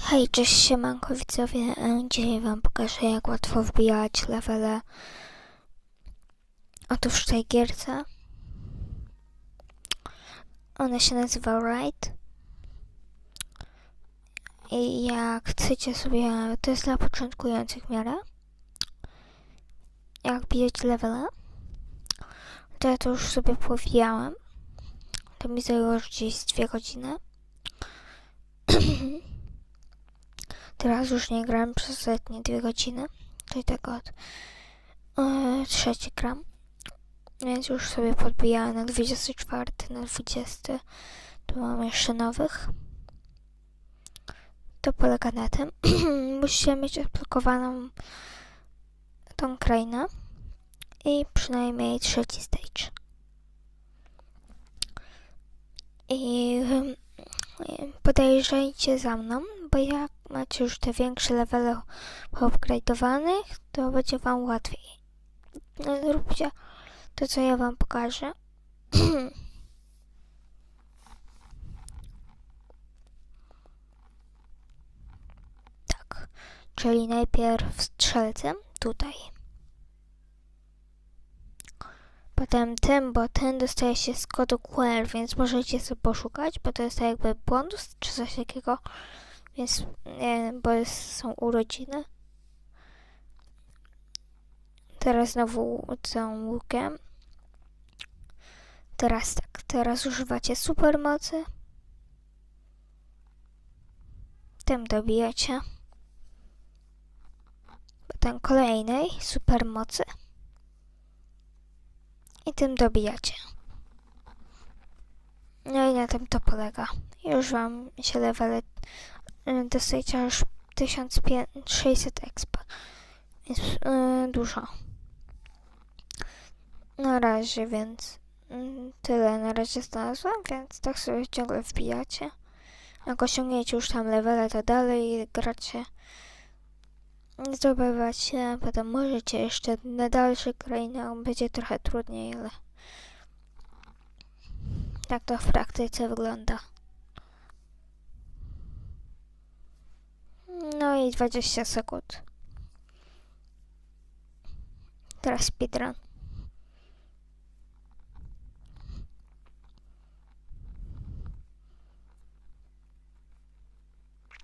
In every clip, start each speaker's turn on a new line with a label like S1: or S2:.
S1: Hej, cześć siemanko widzowie, E, dzisiaj wam pokażę jak łatwo wbijać levele. Otóż w tej gierce. Ona się nazywa Ride. I jak chcecie sobie, to jest dla początkujących miarę Jak wbijać levele To ja to już sobie powijałem To mi zajęło gdzieś z dwie godziny Teraz już nie gram przez ostatnie dwie godziny. To i tak od e, trzeci gram. Więc już sobie podbijałem na 24, na 20. Tu mam jeszcze nowych. To polega na tym. Musicie mieć odblokowaną tą krainę i przynajmniej trzeci stage. I ym, podejrzejcie za mną, bo jak macie już te większe levele poupgrade'owanych, to będzie wam łatwiej. No, zróbcie to, co ja wam pokażę. tak, czyli najpierw strzelcem tutaj. Potem tym, bo ten dostaje się z kodu QR, więc możecie sobie poszukać, bo to jest tak jakby bonus czy coś takiego. Więc nie, bo jest, są urodziny. Teraz znowu tą łukiem. Teraz tak, teraz używacie supermocy. Tym dobijacie. Potem kolejnej supermocy. I tym dobijacie. No i na tym to polega. Już wam się levele y, dostajecie aż 1600 expa. Więc yy, dużo. Na razie, więc yy, tyle na razie znalazłam, więc tak sobie ciągle wbijacie. Jak osiągniecie już tam levele, to dalej gracie. Zdobywacie, potem możecie jeszcze na dalsze krainy, będzie trochę trudniej, ale tak to w praktyce wygląda. No i 20 sekund. Teraz speedrun.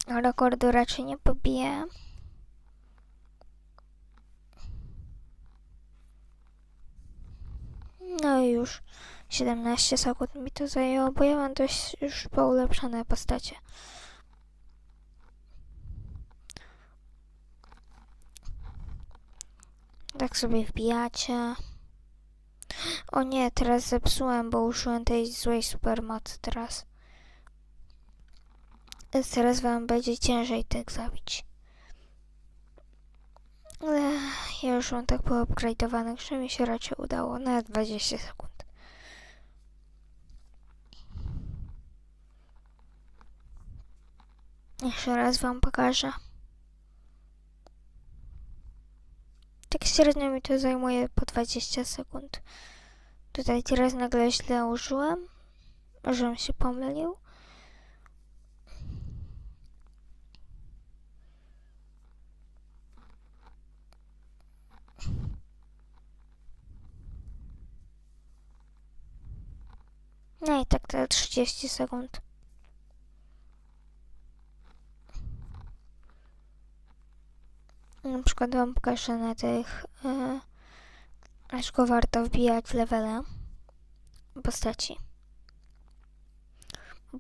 S1: Rekordu raczej nie pobiję. No i już 17 sekund mi to zajęło, bo ja mam dość już poulepszone postacie. Tak sobie wbijacie. O nie, teraz zepsułem, bo użyłem tej złej supermocy teraz. Teraz wam będzie ciężej tak zabić. Ale ja już mam tak poupgrade'owanych, że mi się raczej udało. Na 20 sekund. Jeszcze raz wam pokażę. Tak średnio mi to zajmuje po 20 sekund. Tutaj teraz nagle źle użyłem, żebym się pomylił. No i tak te 30 sekund. Na przykład wam pokażę na tych, dlaczego warto wbijać w levele postaci.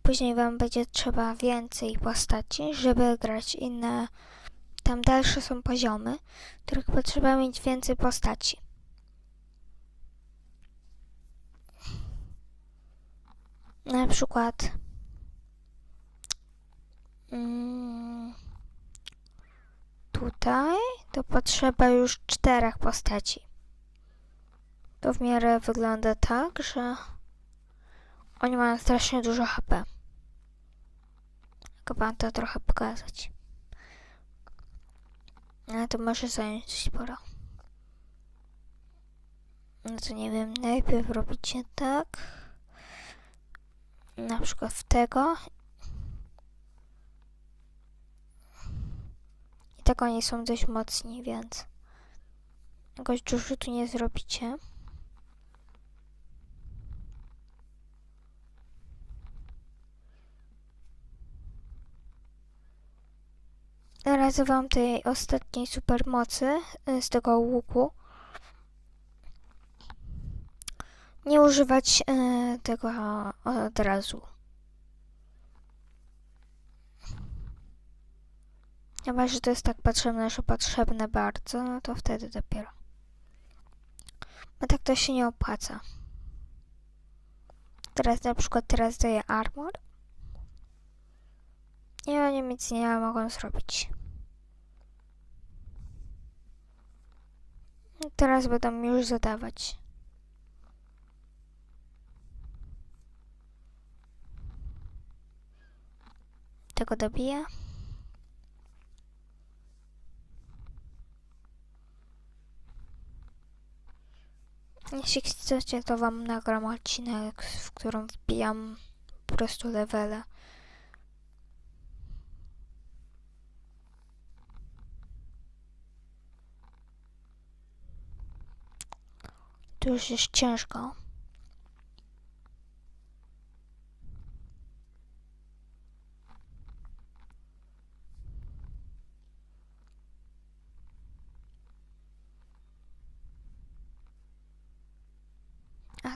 S1: Później wam będzie trzeba więcej postaci, żeby grać inne, tam dalsze są poziomy, których potrzeba mieć więcej postaci. Na przykład mm, tutaj to potrzeba już czterech postaci. To w miarę wygląda tak, że oni mają strasznie dużo HP. Mogę wam to trochę pokazać. Ale to może zająć sporo. No to nie wiem, najpierw robicie tak. Na przykład w tego. I tak oni są dość mocni, więc jakoś dużo tu nie zrobicie. Radzę wam tej ostatniej supermocy y, z tego łuku. Nie używać y, tego od razu. Chyba, że to jest tak potrzebne, że potrzebne bardzo, no to wtedy dopiero. Bo tak to się nie opłaca. Teraz na przykład teraz daję armor. I oni nic nie mogą zrobić. Teraz będą już zadawać. Tego dobiję. Jeśli chcecie, to wam nagram odcinek, w którym wbijam po prostu levele. Tu już jest ciężko.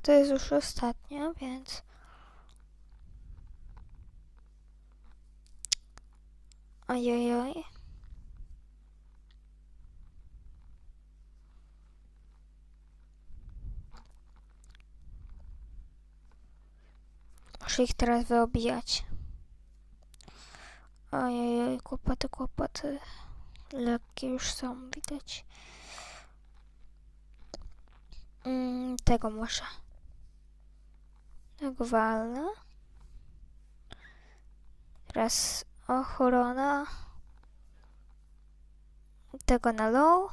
S1: To jest już ostatnia, więc... Ojojoj. Muszę ich teraz wyobijać. Ojojoj, kłopoty, kłopoty. Lekkie już są, widać. Mm, tego muszę. Walnę. Teraz ochrona. Tego na low.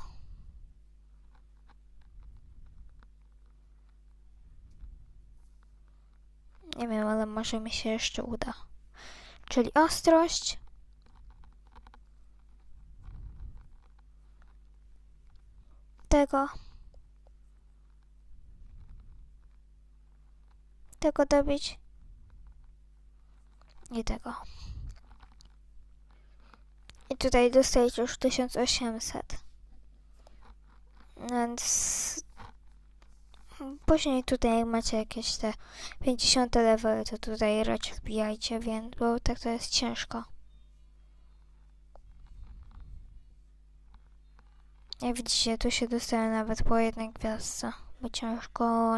S1: Nie wiem, ale może mi się jeszcze uda. Czyli ostrość. Tego. Tego dobić. I tego. I tutaj dostajecie już 1800. Więc później tutaj jak macie jakieś te 50 level, to tutaj raczej wbijajcie, więc bo tak to jest ciężko. Jak widzicie, tu się dostaje nawet po jednej gwiazdce, bo ciężko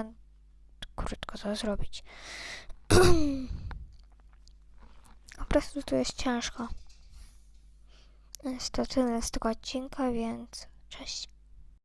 S1: krótko to zrobić. po prostu tu jest ciężko. Jest to tyle z tego odcinka, więc cześć.